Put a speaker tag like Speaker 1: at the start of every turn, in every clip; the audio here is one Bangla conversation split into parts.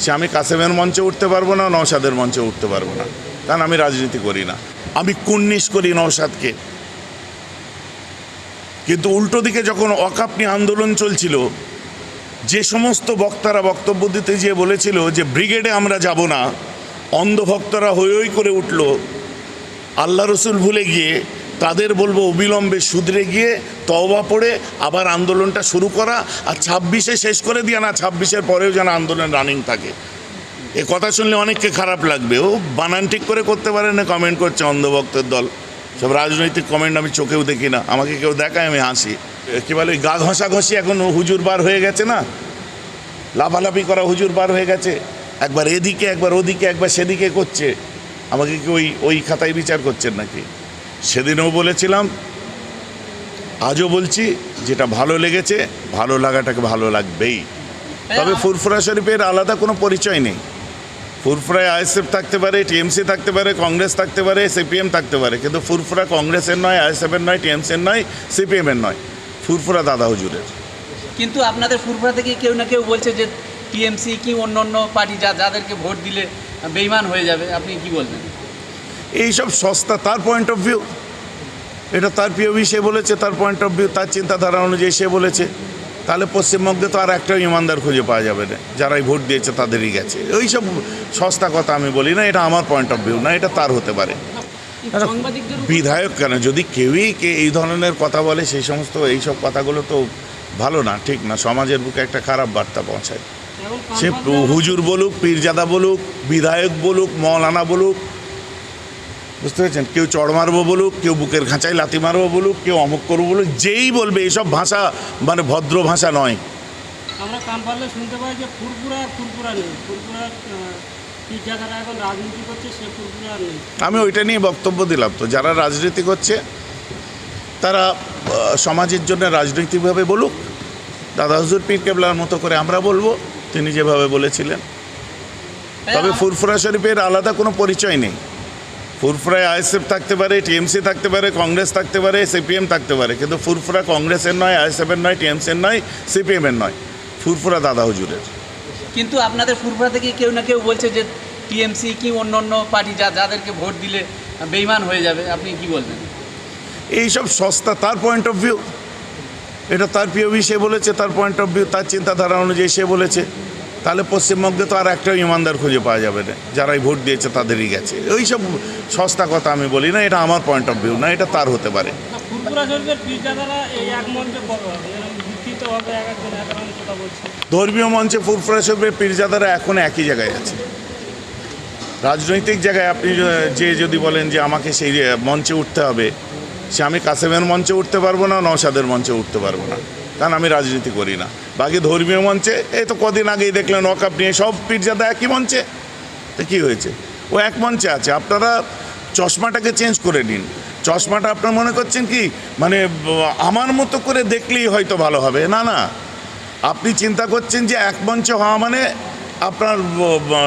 Speaker 1: সে আমি কাসেমের মঞ্চে উঠতে পারব না, নওশাদের মঞ্চে উঠতে পারব না। কারণ আমি রাজনীতি করি না। আমি কুন্নিশ করি নওশাদকে। কিন্তু উল্টো দিকে যখন অকাপ নিয়ে আন্দোলন চলছিল, যে সমস্ত বক্তারা বক্তব্য দিতে গিয়ে বলেছিল যে, ব্রিগেডে আমরা যাব না। অন্ধভক্তরা হই করে উঠল। আল্লাহ রসুল ভুলে গিয়ে তাদের বলব অবিলম্বে শুধরে গিয়ে তওবা পড়ে, আবার আন্দোলনটা শুরু করা আর ছাব্বিশে শেষ করে দিয়ে না, ছাব্বিশের পরেও যেন আন্দোলন রানিং থাকে। এ কথা শুনলে অনেককে খারাপ লাগবে। ও বানান ঠিক করে করতে পারে না কমেন্ট করছে অন্ধভক্তের দল। সব রাজনৈতিক কমেন্ট আমি চোখেও দেখি না। আমাকে কেউ দেখায়, আমি হাসি। কি বলে, গা ঘষাঘষি এখন হুজুর বার হয়ে গেছে না? লাফালাফি করা হুজুর বার হয়ে গেছে। একবার এদিকে, একবার ওদিকে, একবার সেদিকে করছে। আমাকে কি ওই ওই খাতায় বিচার করছেন নাকি? সেদিনও বলেছিলাম আজও বলছি যেটা ভালো লেগেছে ভালো লাগাটাকে ভালো লাগবেই। তবে ফুরফুরা শরীফের আলাদা কোনো পরিচয় নেই। ফুরফুরায় আইএসএফ থাকতে পারে টিএমসি থাকতে পারে কংগ্রেস থাকতে পারে সিপিএম থাকতে পারে কিন্তু ফুরফুরা কংগ্রেসের নয় আইএসএফের নয় টিএমসির নয় সিপিএমের নয় ফুরফুরা দাদা হুজুরের।
Speaker 2: কিন্তু আপনাদের ফুরফুরা থেকে কেউ না কেউ বলছে যে টিএমসি কি অন্য অন্য পার্টি যা যাদেরকে ভোট দিলে বেইমান হয়ে যাবে আপনি কি বলবেন?
Speaker 1: এইসব সস্তা তার পয়েন্ট অফ ভিউ এটা তার পিওভি সে বলেছে তার পয়েন্ট অফ ভিউ তার চিন্তাধারা অনুযায়ী সে বলেছে। তাহলে পশ্চিমবঙ্গে তো আর একটাও ইমানদার খুঁজে পাওয়া যাবে না। যারাই ভোট দিয়েছে তাদেরই গেছে। ওই সব সস্তা কথা আমি বলি না এটা আমার পয়েন্ট অফ ভিউ না এটা তার হতে পারে। বিধায়ক কেন? যদি কেউই কে এই ধরনের কথা বলে সেই সমস্ত এইসব কথাগুলো তো ভালো না ঠিক না। সমাজের বুকে একটা খারাপ বার্তা পৌঁছায়। সে হুজুর বলুক পীরজাদা বলুক বিধায়ক বলুক মৌলানা বলুক বুঝতে পেরেছেন? কেউ চড় মারবো বলুক কেউ বুকের খাঁচায় লাথি মারবো বলুক কেউ অমুক করব বলুক যেই বলবে এইসব ভাষা মানে ভদ্র ভাষা নয়।
Speaker 3: আমরা কান পারলে শুনতে পাই যে ফুরফুরা আর ফুরফুরা নেই। এখন রাজনীতি করছে সে নেই।
Speaker 1: আমি ওইটা নিয়ে বক্তব্য দিলাম তো যারা রাজনীতি করছে তারা সমাজের জন্য রাজনৈতিকভাবে বলুক দাদা হুজুর পীর কেবলার মতো করে আমরা বলব তিনি যেভাবে বলেছিলেন। তবে ফুরফুরা শরীফের আলাদা কোনো পরিচয় নেই। ফুরফুরায় আইএসএফ থাকতে পারে টিএমসি থাকতে পারে কংগ্রেস থাকতে পারে সিপিএম থাকতে পারে। কিন্তু ফুরফুরা কংগ্রেসের নয় আইএসএফের নয় টিএমসির নয় সিপিএমের নয়। ফুরফুরা দাদা হুজুরের।
Speaker 2: কিন্তু আপনাদের ফুরফুরা থেকে কেউ না কেউ বলছে যে টিএমসি কি অন্য অন্য পার্টি যা যাদেরকে ভোট দিলে বেইমান হয়ে যাবে। আপনি কি বলবেন?
Speaker 1: এইসব সস্তা তার পয়েন্ট অফ ভিউ এটা তার পিওভি সে বলেছে তার পয়েন্ট অফ ভিউ তার চিন্তাধারা অনুযায়ী সে বলেছে। তাহলে পশ্চিমবঙ্গে তো আর একটাও ইমানদার খুঁজে পাওয়া যাবে না। যারাই ভোট দিয়েছে তাদেরই গেছে। ওই সব সস্তা কথা আমি বলি না এটা আমার পয়েন্ট অফ ভিউ না এটা তার হতে পারে। ধর্মীয় মঞ্চে ফুরফুরা শরীফের পীরজাদারা এখন একই জায়গায় আছে। রাজনৈতিক জায়গায় আপনি য- যে যদি বলেন যে আমাকে সেই মঞ্চে উঠতে হবে সে আমি কাসেমের মঞ্চে উঠতে পারব না নওশাদের মঞ্চে উঠতে পারব না। কারণ আমি রাজনীতি করি না। বাকি ধর্মীয় মঞ্চে, এই তো কদিন আগেই দেখলেন ওয়াকাপ নিয়ে সব পীরজাদা একই মঞ্চে। তো কী হয়েছে? ও এক মঞ্চে আছে। আপনারা চশমাটাকে চেঞ্জ করে নিন। চশমাটা আপনার মনে করছেন কি? মানে আমার মতো করে দেখলেই হয়তো ভালো হবে। না না। আপনি চিন্তা করছেন যে এক মঞ্চে হওয়া মানে আপনার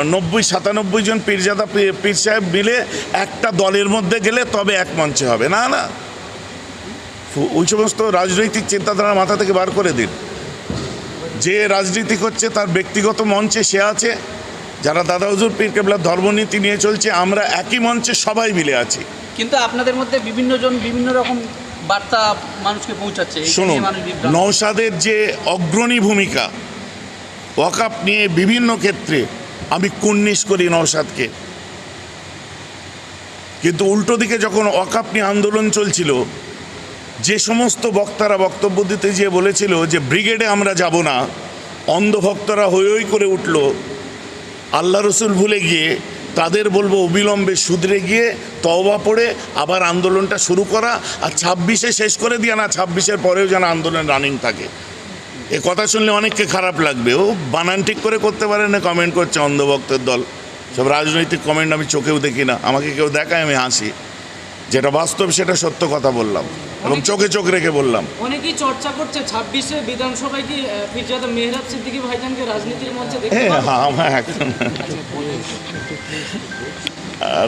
Speaker 1: নব্বই, সাতানব্বই জন পীরজাদা পীর সাহেব মিলে একটা দলের মধ্যে গেলে তবে এক মঞ্চে হবে। না না। ওই সমস্ত রাজনৈতিক চিন্তাধারা মাথা থেকে বার করে দিন। যে রাজনীতি করছে তার ব্যক্তিগত মঞ্চে সে আছে যারা দাদা হুজুর পীর কেবলার ধর্মনীতি নিয়ে চলছে আমরা একই মঞ্চে সবাই মিলে আছি।
Speaker 2: কিন্তু আপনাদের মধ্যে বিভিন্ন জন বিভিন্ন রকম বার্তা মানুষকে পৌঁছাচ্ছে
Speaker 1: শুনুন নৌসাদের যে অগ্রণী ভূমিকা ওয়াকাপ নিয়ে বিভিন্ন ক্ষেত্রে আমি কুন্নিশ করি নৌসাদকে কিন্তু উল্টো দিকে যখন ওয়াকাপ নিয়ে আন্দোলন চলছিল যে সমস্ত বক্তারা বক্তব্য দিতে গিয়ে বলেছিল যে ব্রিগেডে আমরা যাব না, অন্ধভক্তরা হই করে উঠল। আল্লাহ রসুল ভুলে গিয়ে তাদের বলব অবিলম্বে শুধরে গিয়ে তওবা পড়ে, আবার আন্দোলনটা শুরু করা আর ছাব্বিশে শেষ করে দিয়ে না, ছাব্বিশের পরেও যেন আন্দোলন রানিং থাকে। এ কথা শুনলে অনেককে খারাপ লাগবে। ও বানান ঠিক করে করতে পারে না কমেন্ট করছে অন্ধভক্তের দল। সব রাজনৈতিক কমেন্ট আমি চোখেও দেখি না। আমাকে কেউ দেখায়, আমি হাসি। যেটা বাস্তব সেটা সত্য কথা বললাম এবং চোখে চোখ রেখে বললাম।
Speaker 3: অনেকেই চর্চা করছে ছাব্বিশে বিধানসভায় কি আহ, পীরজাদা মেহরাব সিদ্দিকী ভাইজানকে রাজনীতির মঞ্চে
Speaker 1: হ্যাঁ হ্যাঁ আমার একদম।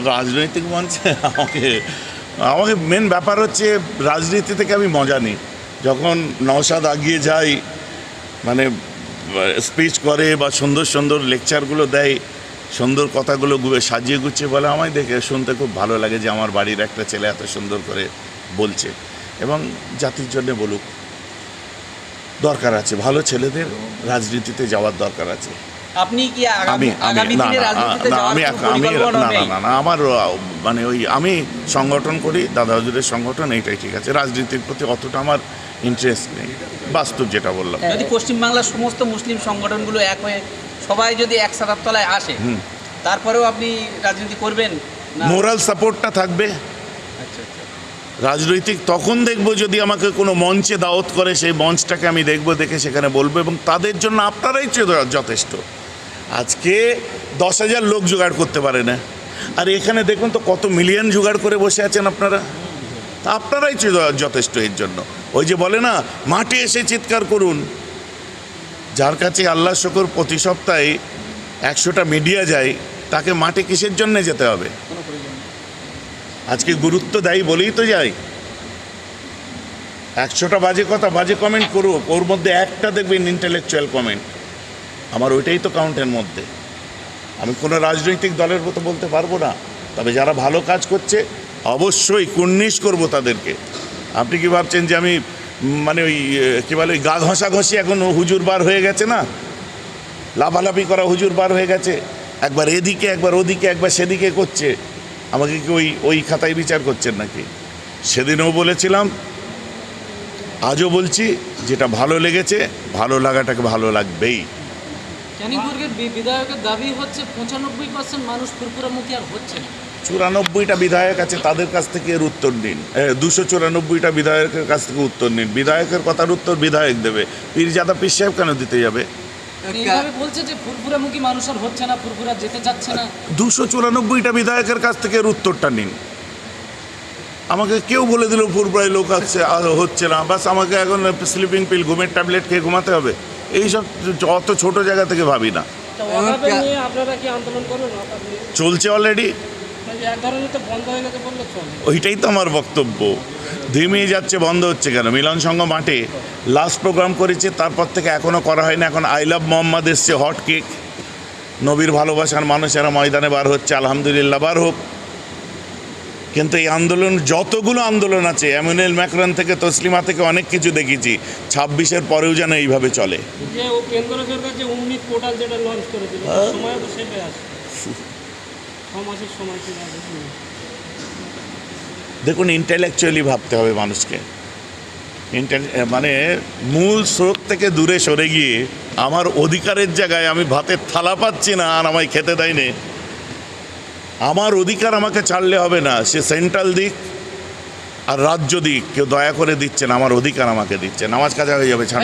Speaker 1: রাজনৈতিক মঞ্চে আমাকে আমাকে মেন ব্যাপার হচ্ছে রাজনীতি থেকে আমি মজা নিই। যখন নওশাদ আগিয়ে যাই মানে স্পিচ করে বা সুন্দর সুন্দর লেকচারগুলো দেয় সুন্দর কথাগুলো গু- সাজিয়ে গুছিয়ে বলে আমায় দেখে শুনতে খুব ভালো লাগে যে আমার বাড়ির একটা ছেলে এত সুন্দর করে বলছে এবং জাতির জন্য বলুক দরকার আছে। ভালো ছেলেদের রাজনীতিতে যাওয়ার দরকার আছে।
Speaker 2: আপনি কি
Speaker 1: আমি আমি না আমি না না না আমার মানে ওই আমি সংগঠন করি দাদা হুজুরের সংগঠন এইটাই ঠিক আছে। রাজনীতির প্রতি অতটা আমার ইন্টারেস্ট নেই। বাস্তব যেটা বললাম।
Speaker 2: যদি পশ্চিমবাংলার সমস্ত মুসলিম সংগঠনগুলো এক হয়ে সবাই যদি এক সাদার তলায় আসে। তারপরেও আপনি রাজনীতি করবেন
Speaker 1: মোরাল সাপোর্টটা থাকবে।
Speaker 2: আচ্ছা আচ্ছা।
Speaker 1: রাজনৈতিক তখন দেখব যদি আমাকে কোনো মঞ্চে দাওয়াত করে সেই মঞ্চটাকে আমি দেখব দেখে সেখানে বলব এবং তাদের জন্য আপনারাই যথেষ্ট। আজকে দশ হাজার লোক জোগাড় করতে পারে না। আর এখানে দেখুন তো কত মিলিয়ন জোগাড় করে বসে আছেন আপনারা। তা আপনারাই যথেষ্ট এর জন্য। ওই যে বলে না মাঠে এসে চিৎকার করুন। যার কাছে আল্লাহ শকর প্রতি সপ্তাহে একশোটা মিডিয়া যায়, তাকে মাঠে কিসের জন্য যেতে হবে। আজকে গুরুত্ব দেয় বলেই তো যাই। একশোটা বাজে কথা বাজে কমেন্ট করুক, ওর মধ্যে একটা দেখবেন ইন্টেলেকচুয়াল কমেন্ট আমার ওইটাই তো কাউন্টের মধ্যে। আমি কোনো রাজনৈতিক দলের মতো বলতে পারব না, তবে যারা ভালো কাজ করছে, অবশ্যই কুর্নিশ করব তাদেরকে। আপনি কি ভাবছেন যে আমি মানে ওই কী বলে ওই গা ঘষাঘষি এখন হুজুর বার হয়ে গেছে না? লাফালাফি করা হুজুর বার হয়ে গেছে। একবার এদিকে, একবার ওদিকে, একবার সেদিকে করছে। আমাকে কি ওই ওই খাতায় বিচার করছেন নাকি? সেদিনও বলেছিলাম, আজও বলছি, যেটা ভালো লেগেছে, ভালো লাগাটাকে ভালো লাগবেই।
Speaker 4: বিধায়কের দাবি হচ্ছে, পঁচানব্বই পার্সেন্ট মানুষ আর হচ্ছে না।
Speaker 1: চুরানব্বইটা বিধায়ক আছে তাদের কাছ থেকে এর উত্তর নিন। দুশো চুরানব্বইটা বিধায়কের কাছ থেকে উত্তর নিন। বিধায়কের কথার উত্তর বিধায়ক দেবে। পীরজাদা পীর সাহেব কেন দিতে যাবে? দুশো চুরানব্বইটা বিধায়কের কাছ থেকে এর উত্তরটা নিন। আমাকে কেউ বলে দিল পূর্বায় লোক আছে হচ্ছে না। বাস আমাকে এখন স্লিপিং পিল ঘুমের ট্যাবলেট খেয়ে ঘুমাতে হবে। এইসব অত ছোট জায়গা থেকে ভাবি না। চলছে অলরেডি
Speaker 3: হয়ে চলে।
Speaker 1: ওইটাই তো আমার বক্তব্য। ধিমিয়ে যাচ্ছে বন্ধ হচ্ছে কেন? মিলন সংঘ মাঠে লাস্ট প্রোগ্রাম করেছে তারপর থেকে এখনও করা হয়নি। এখন আই লাভ মোহাম্মদ এসছে হট কেক নবীর ভালোবাসার মানুষেরা ময়দানে বার হচ্ছে আলহামদুলিল্লাহ বার হোক। কিন্তু এই আন্দোলন যতগুলো আন্দোলন আছে এমুনেল ম্যাকরন থেকে তসলিমা থেকে অনেক কিছু দেখেছি। ছাব্বিশের পরেও যেন এইভাবে চলে।
Speaker 3: কেন্দ্র সরকার যে পোর্টাল যেটা লঞ্চ করেছিল মাসের সময় ছিল
Speaker 1: দেখুন ইন্টেলেকচুয়ালি ভাবতে হবে মানুষকে। মানে মূল স্রোত থেকে দূরে সরে গিয়ে আমার অধিকারের জায়গায় আমি ভাতের থালা পাচ্ছি না আর আমায় খেতে দেয়নি আমার অধিকার আমাকে ছাড়লে হবে না সে সেন্ট্রাল দিক আর রাজ্য দিক। কেউ দয়া করে দিচ্ছে না আমার অধিকার আমাকে দিচ্ছে নামাজ কাজা হয়ে যাবে ছাড়